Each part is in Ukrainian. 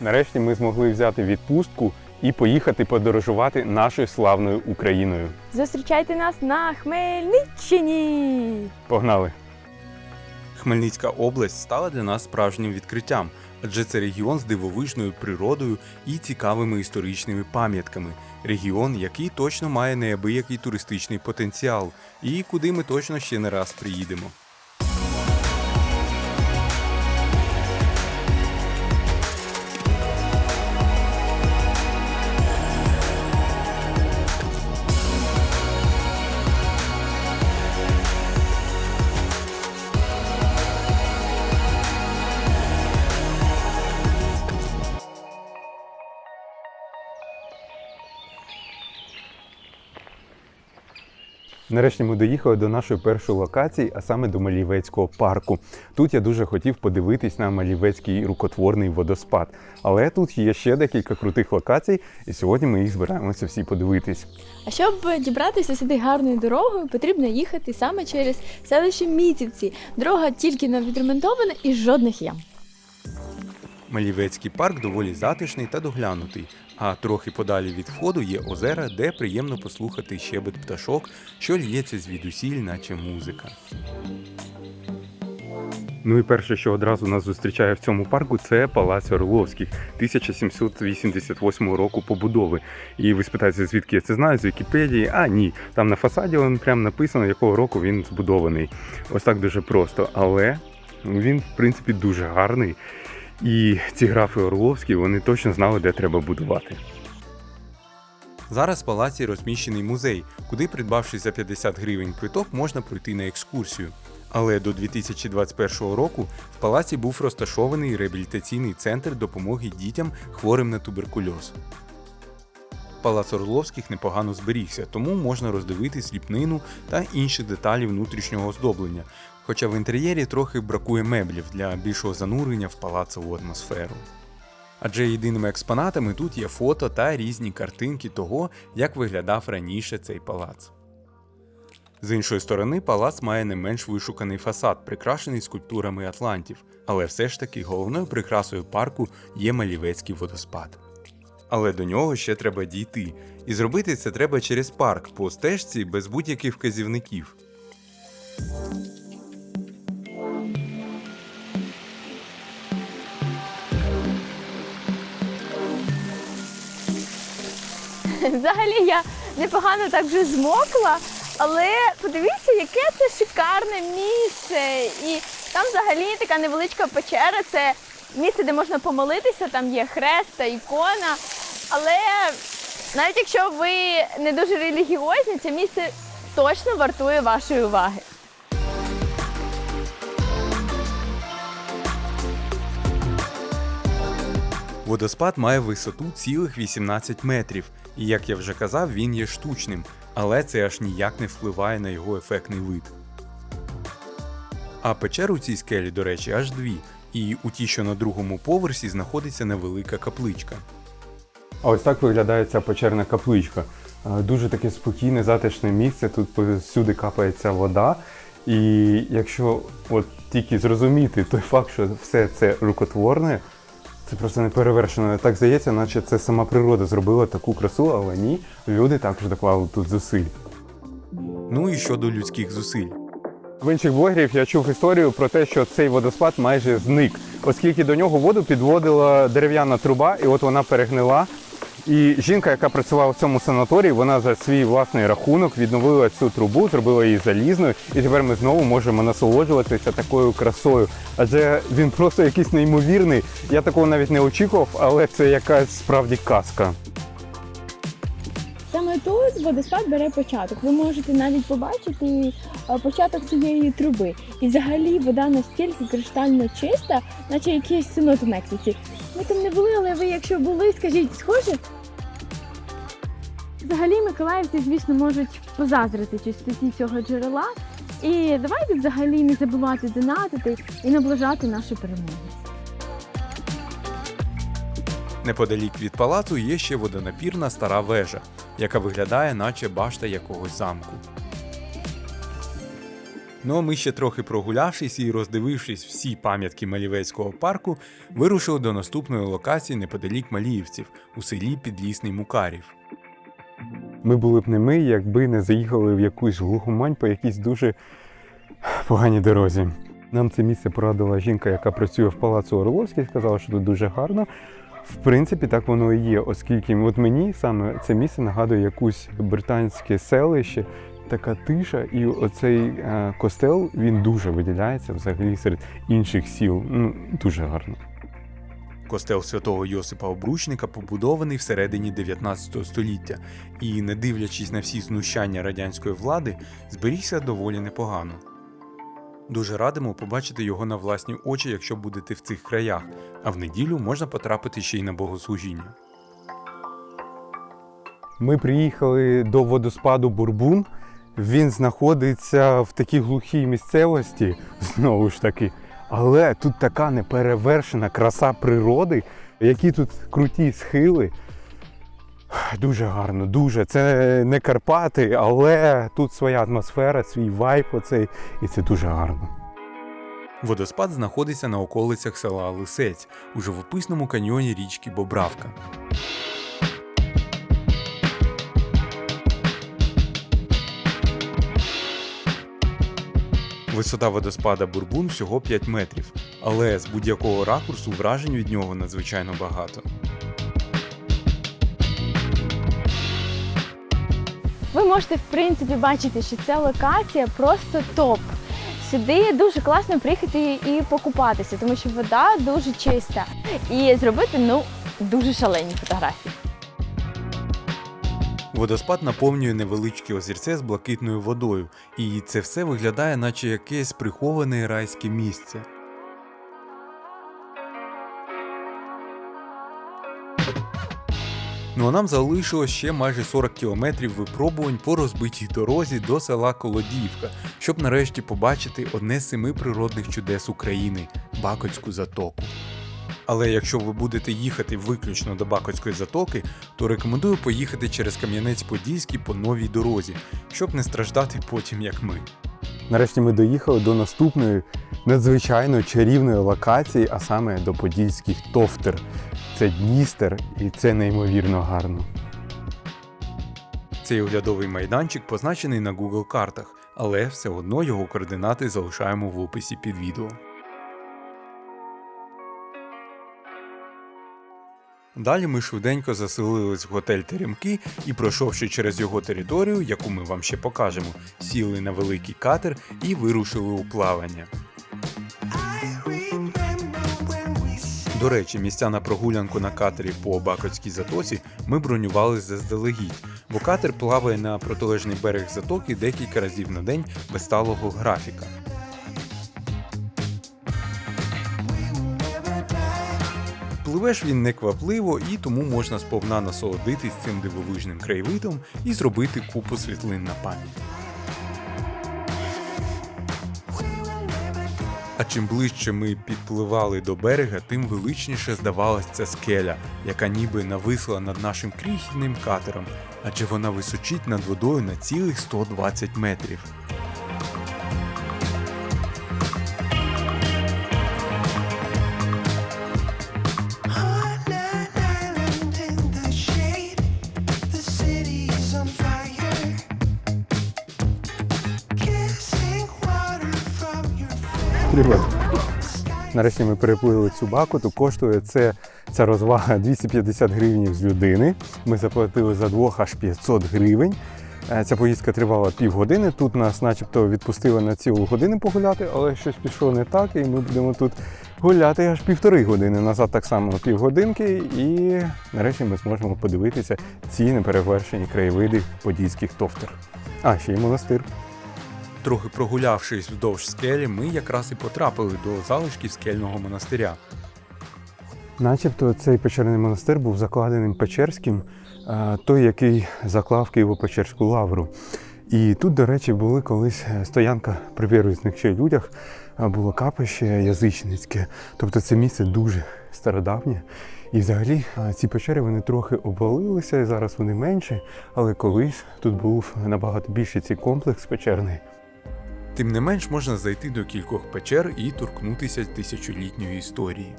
Нарешті ми змогли взяти відпустку і поїхати подорожувати нашою славною Україною. Зустрічайте нас на Хмельниччині! Погнали! Хмельницька область стала для нас справжнім відкриттям, адже це регіон з дивовижною природою і цікавими історичними пам'ятками. Регіон, який точно має неабиякий туристичний потенціал, і куди ми точно ще не раз приїдемо. Нарешті ми доїхали до нашої першої локації, а саме до Малівецького парку. Тут я дуже хотів подивитись на Малівецький рукотворний водоспад. Але тут є ще декілька крутих локацій, і сьогодні ми їх збираємося всі подивитись. А щоб дібратися сюди гарною дорогою, потрібно їхати саме через селище Міцівці. Дорога тільки не відремонтована і жодних ям. Малівецький парк доволі затишний та доглянутий, а трохи подалі від входу є озера, де приємно послухати щебет пташок, що лється звідусіль, наче музика. Ну і перше, що одразу нас зустрічає в цьому парку, це Палац Орловських 1788 року побудови. І ви спитаєте, звідки я це знаю, з Вікіпедії? А ні, там на фасаді він прям написано, якого року він збудований. Ось так дуже просто. Але він, в принципі, дуже гарний. І ці графи Орловські вони точно знали, де треба будувати. Зараз в палаці розміщений музей, куди, придбавши за 50 гривень квиток, можна пройти на екскурсію. Але до 2021 року в палаці був розташований реабілітаційний центр допомоги дітям, хворим на туберкульоз. Палац Орловських непогано зберігся, тому можна роздивити сліпнину та інші деталі внутрішнього оздоблення, хоча в інтер'єрі трохи бракує меблів для більшого занурення в палацову атмосферу. Адже єдиними експонатами тут є фото та різні картинки того, як виглядав раніше цей палац. З іншої сторони, палац має не менш вишуканий фасад, прикрашений скульптурами атлантів, але все ж таки головною прикрасою парку є Малівецький водоспад. Але до нього ще треба дійти, і зробити це треба через парк по стежці без будь-яких вказівників. Взагалі я непогано так вже змокла, але подивіться, яке це шикарне місце. І там взагалі така невеличка печера. Це місце, де можна помолитися, там є хрест та ікона. Але навіть якщо ви не дуже релігіозні, це місце точно вартує вашої уваги. Водоспад має висоту цілих 18 метрів, і як я вже казав, він є штучним, але це аж ніяк не впливає на його ефектний вид. А печер у цій скелі, до речі, аж дві, і у тій, що на другому поверсі знаходиться невелика капличка. А ось так виглядає ця печерна капличка. Е, Дуже таке спокійне, затишне місце. Тут всюди капається вода. І якщо от тільки зрозуміти той факт, що все це рукотворне, це просто не перевершено. Так здається, наче це сама природа зробила таку красу, але ні, люди також доклали тут зусиль. Ну і щодо людських зусиль. В інших блогерів я чув історію про те, що цей водоспад майже зник, оскільки до нього воду підводила дерев'яна труба, і от вона перегнила. І жінка, яка працювала в цьому санаторії, вона за свій власний рахунок відновила цю трубу, зробила її залізною, і тепер ми знову можемо насолоджуватися такою красою. Адже він просто якийсь неймовірний. Я такого навіть не очікував, але це якась справді казка. Саме тут водоспад бере початок. Ви можете навіть побачити е, початок цієї труби. І взагалі вода настільки криштально чиста, наче якийсь синод у Мексиці. Ми там не були, але ви, якщо були, скажіть, схоже? Взагалі миколаївці, звісно, можуть позазрити чистоті цього джерела. І давайте взагалі не забувати донатити і наближати нашу перемогу. Неподалік від палацу є ще водонапірна стара вежа, яка виглядає, наче башта якогось замку. Ну а ми ще трохи прогулявшись і роздивившись всі пам'ятки Малівецького парку, вирушили до наступної локації неподалік Маліївців у селі Підлісний Мукарів. Ми були б не ми, якби не заїхали в якусь глухомань по якійсь дуже поганій дорозі. Нам це місце порадила жінка, яка працює в палацу Орловський, сказала, що тут дуже гарно. В принципі, так воно і є, оскільки от мені саме це місце нагадує якусь британське селище, така тиша, і оцей е, костел він дуже виділяється взагалі серед інших сіл. Ну, дуже гарно. Костел святого Йосипа Обручника побудований всередині 19 століття і, не дивлячись на всі знущання радянської влади, зберігся доволі непогано. Дуже радимо побачити його на власні очі, якщо будете в цих краях, а в неділю можна потрапити ще й на богослужіння. Ми приїхали до водоспаду Бурбун. Він знаходиться в такій глухій місцевості, знову ж таки. Але тут така неперевершена краса природи, які тут круті схили. Дуже гарно, дуже. Це не Карпати, але тут своя атмосфера, свій вайб оцей, і це дуже гарно. Водоспад знаходиться на околицях села Лисець у живописному каньйоні річки Бобравка. Висота водоспада Бурбун всього 5 метрів, але з будь-якого ракурсу вражень від нього надзвичайно багато. Ви можете в принципі бачити, що ця локація просто топ. Сюди дуже класно приїхати і покупатися, тому що вода дуже чиста. І зробити ну дуже шалені фотографії. Водоспад наповнює невеличке озерце з блакитною водою, і це все виглядає, наче якесь приховане райське місце. Ну а нам залишилось ще майже 40 кілометрів випробувань по розбитій дорозі до села Колодіївка, щоб нарешті побачити одне з семи природних чудес України Бакотську затоку. Але якщо ви будете їхати виключно до Бакотської затоки, то рекомендую поїхати через Кам'янець-Подільський по новій дорозі, щоб не страждати потім як ми. Нарешті ми доїхали до наступної надзвичайно чарівної локації, а саме до подільських товтер. Це Дністер, і це неймовірно гарно. Цей оглядовий майданчик позначений на Google картах, але все одно його координати залишаємо в описі під відео. Далі ми швиденько заселились в готель Теремки і, пройшовши через його територію, яку ми вам ще покажемо, сіли на великий катер і вирушили у плавання. До речі, місця на прогулянку на катері по Бакотській затоці ми бронювали заздалегідь, бо катер плаває на протилежний берег затоки декілька разів на день без сталого графіка. Пливеш він неквапливо і тому можна сповна насолодитись цим дивовижним краєвидом і зробити купу світлин на пам'ять. А чим ближче ми підпливали до берега, тим величніше здавалась ця скеля, яка ніби нависла над нашим крихітним катером, адже вона височить над водою на цілих 120 метрів. Привіт. Нарешті ми переплили цю бакуту. Коштує це ця розвага 250 гривень з людини. Ми заплатили за двох аж 500 гривень. Е, Ця поїздка тривала півгодини. Тут нас, начебто, відпустили на цілу годину погуляти, але щось пішло не так, і ми будемо тут гуляти аж півтори години. Назад так само півгодинки, і нарешті ми зможемо подивитися ці неперевершені краєвиди подільських товтер. А, ще й монастир. Трохи прогулявшись вздовж скелі, ми якраз і потрапили до залишків скельного монастиря. Начебто цей печерний монастир був закладеним Печерським, той, який заклав Києво-Печерську лавру. І тут, до речі, були колись е, стоянка при віруючих ще людях, було капище язичницьке. Тобто це місце дуже стародавнє. І взагалі ці печери вони трохи обвалилися, і зараз вони менші, але колись тут був набагато більший цей комплекс печерний. Тим не менш можна зайти до кількох печер і торкнутися тисячолітньої історії.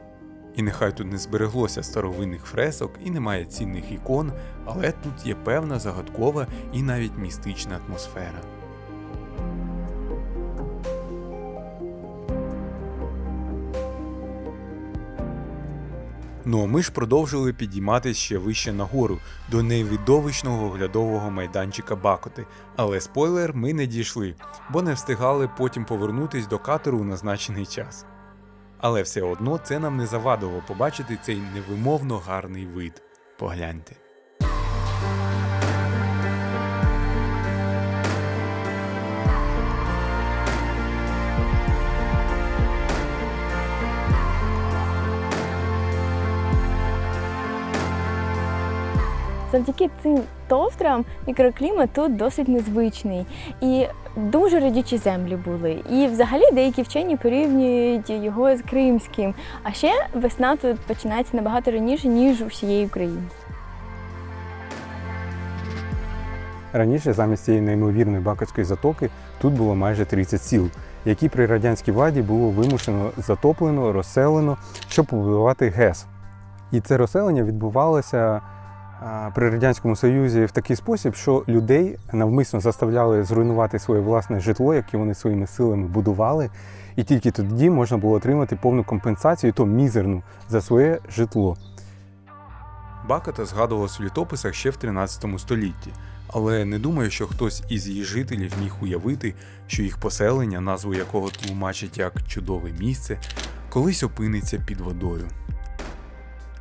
І нехай тут не збереглося старовинних фресок і немає цінних ікон, але тут є певна загадкова і навіть містична атмосфера. Ну а ми ж продовжили підійматися ще вище нагору до невідовищного оглядового майданчика Бакоти. Але спойлер, ми не дійшли, бо не встигали потім повернутись до катеру у назначений час. Але все одно це нам не завадило побачити цей невимовно гарний вид. Погляньте. Завдяки цим товтрам мікроклімат тут досить незвичний і дуже родючі землі були. І взагалі деякі вчені порівнюють його з кримським. А ще весна тут починається набагато раніше, ніж у всієї України. Раніше замість цієї неймовірної бакотської затоки тут було майже 30 сіл, які при радянській владі було вимушено затоплено, розселено, щоб побудувати ГЕС. І це розселення відбувалося при Радянському Союзі в такий спосіб, що людей навмисно заставляли зруйнувати своє власне житло, яке вони своїми силами будували, і тільки тоді можна було отримати повну компенсацію, то мізерну, за своє житло. Бакота згадувалась в літописах ще в 13 столітті, але не думаю, що хтось із її жителів міг уявити, що їх поселення, назву якого тлумачить як чудове місце, колись опиниться під водою.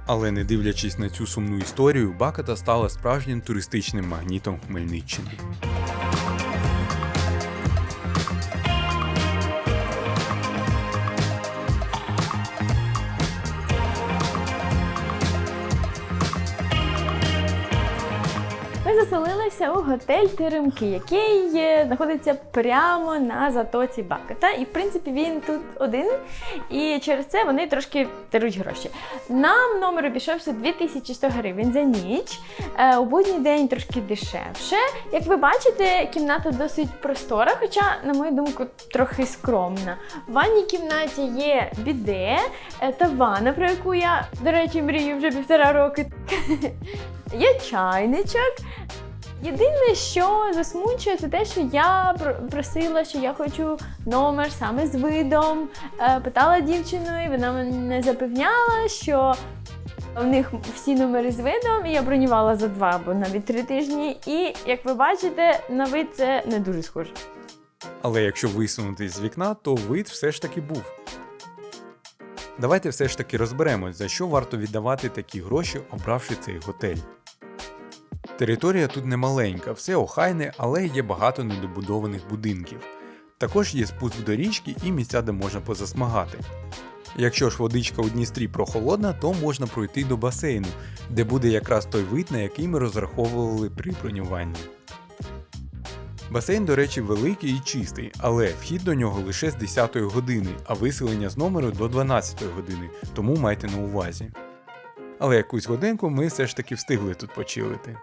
Але не дивлячись на цю сумну історію, Баката стала справжнім туристичним магнітом Хмельниччини. Заселилися у готель Теремки, який е, знаходиться прямо на затоці Бакета. І в принципі він тут один. І через це вони трошки дарують гроші. Нам номер обійшовся 2100 гривень за ніч. Е, У будній день трошки дешевше. Як ви бачите, кімната досить простора, хоча, на мою думку, трохи скромна. В ванній кімнаті є біде е, та ванна, про яку я, до речі, мрію вже півтора роки. Є чайничок. Єдине, що засмучує, це те, що я просила, що я хочу номер саме з видом. Е, Питала дівчину, і вона мене запевняла, що в них всі номери з видом, і я бронювала за два або навіть три тижні. І як ви бачите, на вид це не дуже схоже. Але якщо висунутись з вікна, то вид все ж таки був. Давайте все ж таки розберемось, за що варто віддавати такі гроші, обравши цей готель. Територія тут не маленька, все охайне, але є багато недобудованих будинків. Також є спуск до річки і місця, де можна позасмагати. Якщо ж водичка у Дністрі прохолодна, то можна пройти до басейну, де буде якраз той вид, на який ми розраховували при бронюванні. Басейн, до речі, великий і чистий, але вхід до нього лише з 10 години, а виселення з номеру до 12 години, тому майте на увазі. Але якусь годинку ми все ж таки встигли тут почилити.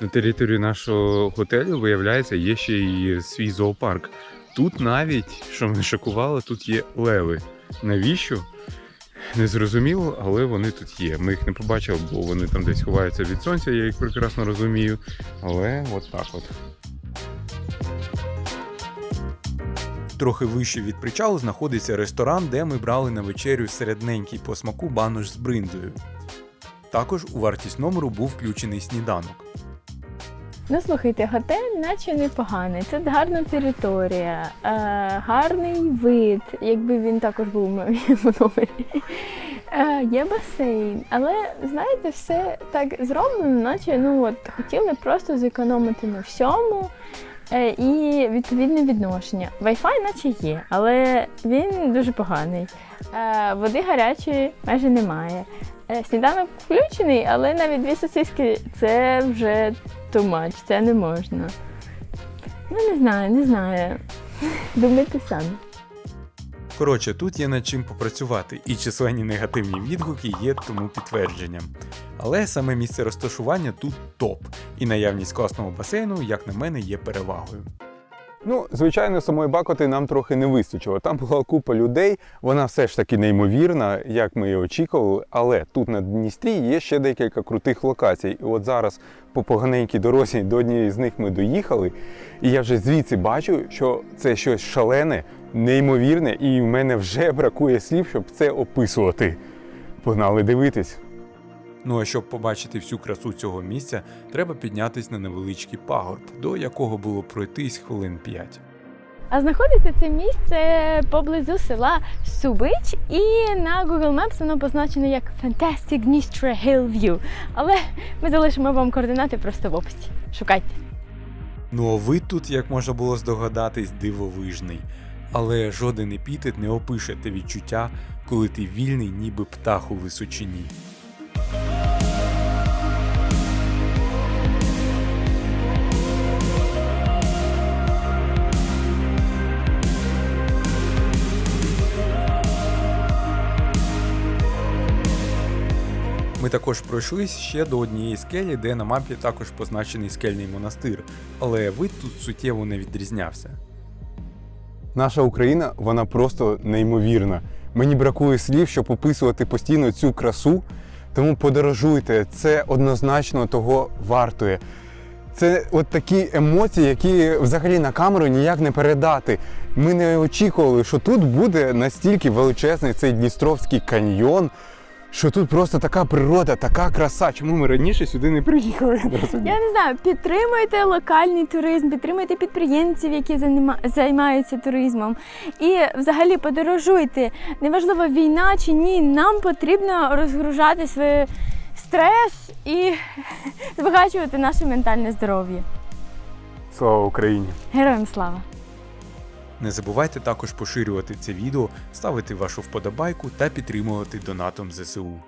На території нашого готелю, виявляється, є ще й свій зоопарк. Тут навіть, що мене шокувало, тут є леви. Навіщо? Не зрозуміло, але вони тут є. Ми їх не побачили, бо вони там десь ховаються від сонця, я їх прекрасно розумію. Але от так от. Трохи вище від причалу знаходиться ресторан, де ми брали на вечерю середненький по смаку банош з бринзою. Також у вартість номеру був включений сніданок. Ну слухайте, готель наче непоганий. Тут гарна територія, е, гарний вид, якби він також був моєму номері. Е, є басейн, але знаєте, все так зроблено, наче ну от хотіли просто зекономити на всьому. е, І відповідне відношення. Wi-Fi наче є, але він дуже поганий. Е, Води гарячої майже немає. Е, Сніданок включений, але навіть дві сосиски це вже too much, це не можна. Ну, не знаю, не знаю. Думайте самі. Коротше, тут є над чим попрацювати, і численні негативні відгуки є тому підтвердженням. Але саме місце розташування тут топ, і наявність класного басейну, як на мене, є перевагою. Ну, звичайно, самої Бакоти нам трохи не вистачило. Там була купа людей, вона все ж таки неймовірна, як ми і очікували. Але тут на Дністрі є ще декілька крутих локацій. І от зараз по поганенькій дорозі до однієї з них ми доїхали. І я вже звідси бачу, що це щось шалене, неймовірне, і в мене вже бракує слів, щоб це описувати. Погнали дивитись. Ну а щоб побачити всю красу цього місця, треба піднятись на невеличкий пагорб, до якого було пройтись хвилин 5. А знаходиться це місце поблизу села Субич, і на Google Maps воно позначено як Fantastic Dnistra Hill View. Але ми залишимо вам координати просто в описі. Шукайте. Ну а вид тут, як можна було здогадатись, дивовижний. Але жоден епітет не опише те відчуття, коли ти вільний, ніби птах у височині. Ми також пройшлись ще до однієї скелі, де на мапі також позначений скельний монастир, але вид тут суттєво не відрізнявся. Наша Україна, вона просто неймовірна. Мені бракує слів, щоб описувати постійно цю красу. Тому подорожуйте, це однозначно того вартує. Це от такі емоції, які взагалі на камеру ніяк не передати. Ми не очікували, що тут буде настільки величезний цей Дністровський каньйон, що тут просто така природа, така краса. Чому ми раніше сюди не приїхали? Я не знаю, підтримуйте локальний туризм, підтримуйте підприємців, які займаються туризмом. І взагалі подорожуйте. Неважливо, війна чи ні, нам потрібно розгружати свій стрес і збагачувати наше ментальне здоров'я. Слава Україні! Героям слава! Не забувайте також поширювати це відео, ставити вашу вподобайку та підтримувати донатом ЗСУ.